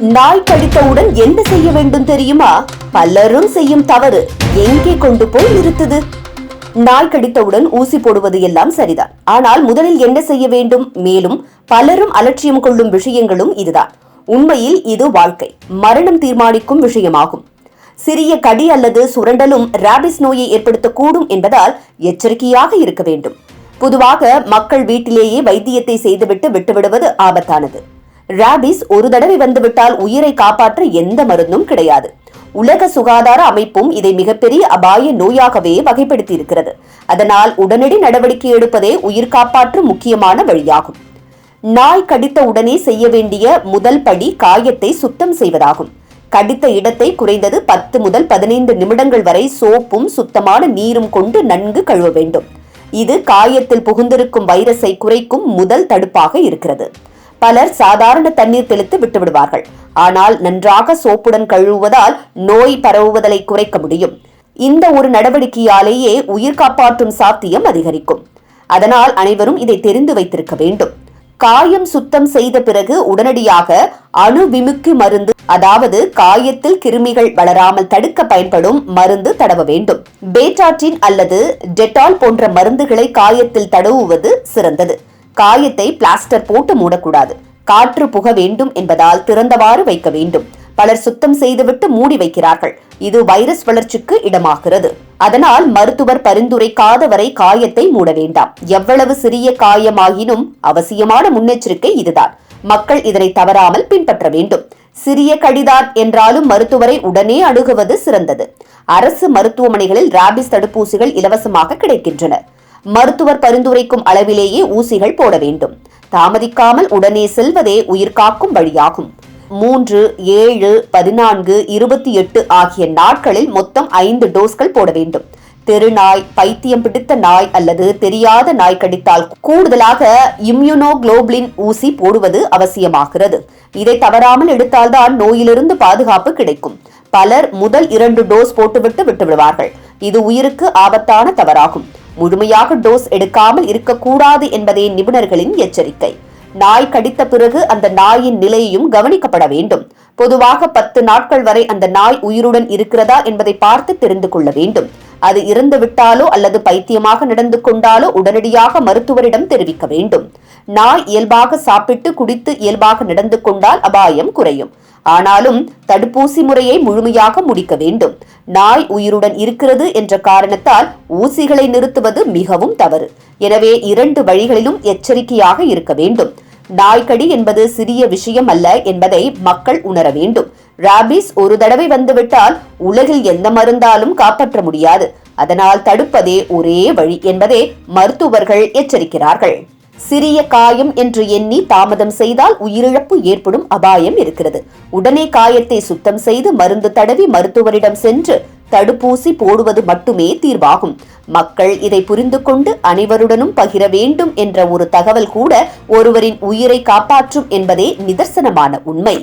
நாள் கடித்தவுடன் என்ன செய்ய வேண்டும் தெரியுமா? பலரும் செய்யும் தவறு எங்கே கொண்டு போய் நிறுத்துது? நாள் கடித்தவுடன் ஊசி போடுவது எல்லாம் சரிதான். ஆனால் முதலில் என்ன செய்ய வேண்டும்? மேலும் பலரும் அலட்சியம் கொள்ளும் விஷயங்களும் இதுதான். உண்மையில் இது வாழ்க்கை. மரணம் தீர்மானிக்கும் விஷயமாகும். சிறிய கடி அல்லது சுரண்டலும் ராபிஸ் நோயை ஏற்படுத்தக்கூடும் என்பதால் எச்சரிக்கையாக இருக்க வேண்டும். பொதுவாக மக்கள் வீட்டிலேயே வைத்தியத்தை செய்துவிட்டு விட்டுவிடுவது ஆபத்தானது. ராபிஸ் ஒரு தடவை வந்துவிட்டால் உயிரை காப்பாற்ற எந்த மருந்தும் கிடையாது. உலக சுகாதார அமைப்பும் இதை மிகப்பெரிய அபாய நோயாகவே வகைப்படுத்தி இருக்கிறது அதனால் உடனடி நடவடிக்கை எடுப்பதே உயிர் காப்பாற்றும் முக்கியமான வழியாகும். நாய் கடித்த உடனே செய்ய வேண்டிய முதல் படி காயத்தை சுத்தம் செய்வதாகும். கடித்த இடத்தை குறைந்தது பத்து முதல் பதினைந்து நிமிடங்கள் வரை சோப்பும் சுத்தமான நீரும் கொண்டு நன்கு கழுவ வேண்டும். இது காயத்தில் புகுந்திருக்கும் வைரஸை குறைக்கும் முதல் தடுப்பாக இருக்கிறது. பலர் சாதாரண தண்ணீர் தெளித்து விட்டுவிடுவார்கள். ஆனால் நன்றாக சோப்புடன் கழுவுவதால் நோய் பரவுவதை குறைக்க முடியும். இந்த ஒரு நடவடிக்கையாலேயே உயிர் காப்பாற்றும் சாத்தியம் அதிகரிக்கும். அதனால் அனைவரும் இதை தெரிந்து வைத்திருக்க வேண்டும். காயம் சுத்தம் செய்த பிறகு உடனடியாக அணு விமுக்கு மருந்து அதாவது காயத்தில் கிருமிகள் வளராமல் தடுக்க பயன்படும் மருந்து தடவ வேண்டும். பேட்டாட்டின் அல்லது டெட்டால் போன்ற மருந்துகளை காயத்தில் தடவுவது சிறந்தது. காயத்தை பிளாஸ்டர் போட்டு மூடக்கூடாது. காற்று புக வேண்டும் என்பதால் திறந்தவாறு வைக்க வேண்டும். பலர் சுத்தம் செய்துவிட்டு மூடி வைக்கிறார்கள். இது வைரஸ் வளர்ச்சிக்கு இடமாகிறது. அதனால் மருத்துவர் பரிந்துரைக்காத வரை காயத்தை மூட வேண்டாம். எவ்வளவு சிறிய காயமாகினும் அவசியமான முன்னெச்சரிக்கை இதுதான். மக்கள் இதனை தவறாமல் பின்பற்ற வேண்டும். சிறிய கடிதான் என்றாலும் மருத்துவரை உடனே அணுகுவது சிறந்தது. அரசு மருத்துவமனைகளில் ராபிஸ் தடுப்பூசிகள் இலவசமாக கிடைக்கின்றன. மருத்துவர் பரிந்துரைக்கும் அளவிலேயே ஊசிகள் போட வேண்டும். தாமதிக்காமல் உடனே செல்வதே உயிர் காக்கும் வழியாகும். மூன்று ஏழு பதினான்கு இருபத்தி எட்டு ஆகிய நாட்களில் மொத்தம் ஐந்து டோஸ்கள் போட வேண்டும். தெருநாய் பைத்தியம் பிடித்த நாய் அல்லது தெரியாத நாய் கடித்தால் கூடுதலாக இம்யூனோகுளோபிளின் ஊசி போடுவது அவசியமாகிறது. இதை தவறாமல் எடுத்தால்தான் நோயிலிருந்து பாதுகாப்பு கிடைக்கும். பலர் முதல் இரண்டு டோஸ் போட்டுவிட்டு விட்டுவிடுவார்கள். இது உயிருக்கு ஆபத்தான தவறாகும். முழுமையாக டோஸ் எடுக்காமல் இருக்கக்கூடாது என்பதே நிபுணர்களின் எச்சரிக்கை. நாய் கடித்த பிறகு அந்த நாயின் நிலையையும் கவனிக்கப்பட வேண்டும். பொதுவாக பத்து நாட்கள் வரை அந்த நாய் உயிருடன் இருக்கிறதா என்பதை பார்த்து தெரிந்து கொள்ள வேண்டும். அது இறந்து விட்டாலோ அல்லது பைத்தியமாக நடந்து கொண்டாலோ உடனடியாக மருத்துவரிடம் தெரிவிக்க வேண்டும். நாய் இயல்பாக சாப்பிட்டு குடித்து இயல்பாக நடந்து கொண்டால் அபாயம் குறையும். ஆனாலும் தடுப்பூசி முறையை முழுமையாக முடிக்க வேண்டும். நாய் உயிருடன் இருக்கிறது என்ற காரணத்தால் ஊசிகளை நிறுத்துவது மிகவும் தவறு. எனவே இரண்டு வழிகளிலும் எச்சரிக்கையாக இருக்க வேண்டும். நாய்க்கடி என்பது சிறிய விஷயம் அல்ல என்பதை மக்கள் உணர வேண்டும். ராபிஸ் ஒரு தடவை வந்துவிட்டால் உலகில் எந்த மருந்தாலும் காப்பாற்ற முடியாது. அதனால் தடுப்பதே ஒரே வழி என்பதே மருத்துவர்கள் எச்சரிக்கிறார்கள். சிறிய காயம் என்று எண்ணி தாமதம் செய்தால் உயிரிழப்பு ஏற்படும் அபாயம் இருக்கிறது. உடனே காயத்தை சுத்தம் செய்து மருந்து தடவி மருத்துவரிடம் சென்று தடுப்பூசி போடுவது மட்டுமே தீர்வாகும். மக்கள் இதை புரிந்து கொண்டு அனைவருடனும் பகிர வேண்டும் என்ற ஒரு தகவல் கூட ஒருவரின் உயிரை காப்பாற்றும் என்பதே நிதர்சனமான உண்மை.